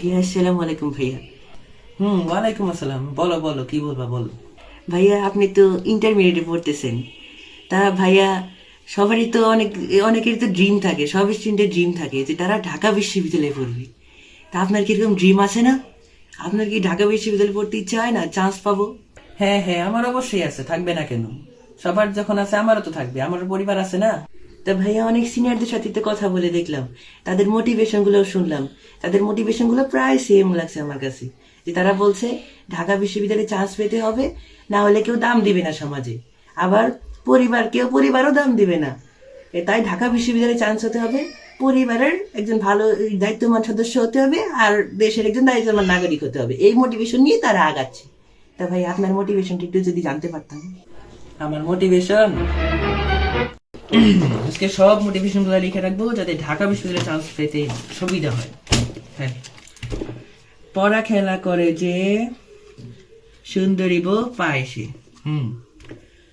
ভাইয়া আসসালামু আলাইকুম ভাইয়া। হুম ওয়ালাইকুম আসসালাম। বলো বলো কি বলবা বলো। ভাইয়া আপনি তো ইন্টারমিডিয়েটে পড়তেছেন। তা ভাইয়া সবারই তো অনেক অনেকের তো ড্রিম থাকে সব স্টুডেন্টের ড্রিম থাকে যে তারা ঢাকা বিশ্ববিদ্যালয়ে পড়বে। তা আপনার কি এরকম ড্রিম আছে না? আপনার কি ঢাকা বিশ্ববিদ্যালয়ে পড়তে ইচ্ছা হয় না? চান্স পাবো? হ্যাঁ হ্যাঁ আমার অবশ্যই আছে থাকবে না কেন? সবার যখন আছে আমারও তো থাকবে আমার পরিবার আছে না? তা ভাইয়া অনেক সিনিয়রদের সাথে তো কথা বলে দেখলাম। তাদের মোটিভেশনগুলো শুনলাম। তাদের মোটিভেশনগুলো প্রায় সেম লাগছে আমার কাছে। যে তারা বলছে, ঢাকা বিশ্ববিদ্যালয়ে চান্স পেতে হবে, না হলে কেউ দাম দিবে না সমাজে। আবার পরিবার, কেউ পরিবারও দাম দিবে না। তাই ঢাকা বিশ্ববিদ্যালয়ে চান্স হতে হবে, পরিবারের একজন ভালো দায়িত্বমান সদস্য হতে হবে, আর দেশের একজন দায়িত্বমান নাগরিক হতে হবে। এই মোটিভেশন নিয়ে তারা আগাচ্ছে। তা ভাই আপনার মোটিভেশনটা একটু যদি জানতে পারতাম। আমার মোটিভেশন আজকে সব মোটিভেশনগুলো লিখে রাখব যাতে ঢাকা বিশ্ববিদ্যালয়ে চান্স পেতে সুবিধা হয়। হ্যাঁ। পড়া খেলা করে যে সুন্দরী বউ পায় সে। হুম।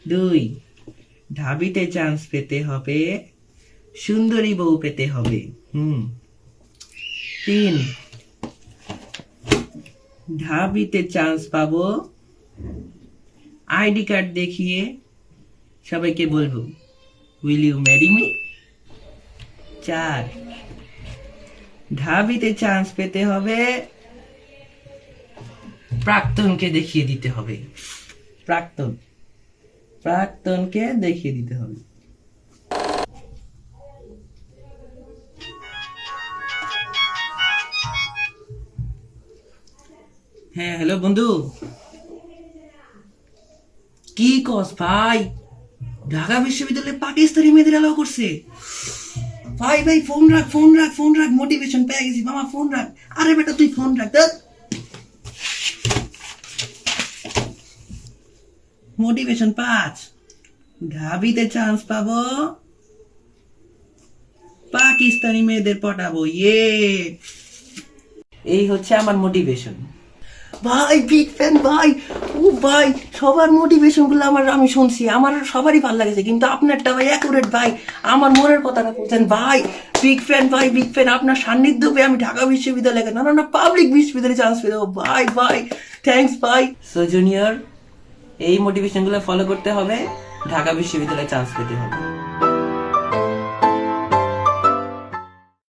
দুই, ঢাবিতে চান্স পেতে হবে, সুন্দরী বউ পেতে হবে। হুম। তিন, ঢাবিতে চান্স পাবো, আইডি কার্ড দেখিয়ে সবাইকে বলব। উইল ইউ ম্যারি মি চার। ঢাবিতে চান্স পেতে হবে। প্রাক্তনকে দেখিয়ে দিতে হবে। প্রাক্তন। প্রাক্তনকে দেখিয়ে দিতে হবে। হ্যাঁ হ্যালো বন্ধু। কি কস ভাই? ঢাকা বিশ্ববিদ্যালয়ে পাকিস্তানি মেয়েদের অ্যালাউ করছে। ভাই ভাই ফোন রাখ ফোন রাখ ফোন রাখ মোটিভেশন পেয়ে গেছি। মামা ফোন রাখ। আরে বেটা, তুই ফোন রাখ মোটিভেশন পাঁচ। ঢাবিতে চান্স পাবো। পাকিস্তানি মেয়েদের পটাবো ইয়ে এই হচ্ছে আমার মোটিভেশন ভাই বিগ ফ্যান ভাই। ও ভাই, সবার মোটিভেশনগুলো আমার, আমি শুনছি। আমার সবারই ভালো লাগেছে, কিন্তু আপনারটা ভাই অ্যাকুরেট ভাই। আমার মনের কথাটা বলছেন, ভাই বিগ ফ্যান ভাই বিগ ফ্যান আপনার সান্নিধ্য পেয়ে আমি ঢাকা বিশ্ববিদ্যালয়ে না না পাবলিক বিশ্ববিদ্যালয়ে চান্স পেয়ে দেবো। ভাই ভাই থ্যাঙ্কস ভাই। সো জুনিয়র এই মোটিভেশনগুলো ফলো করতে হবে, ঢাকা বিশ্ববিদ্যালয়ে চান্স পেতে হবে।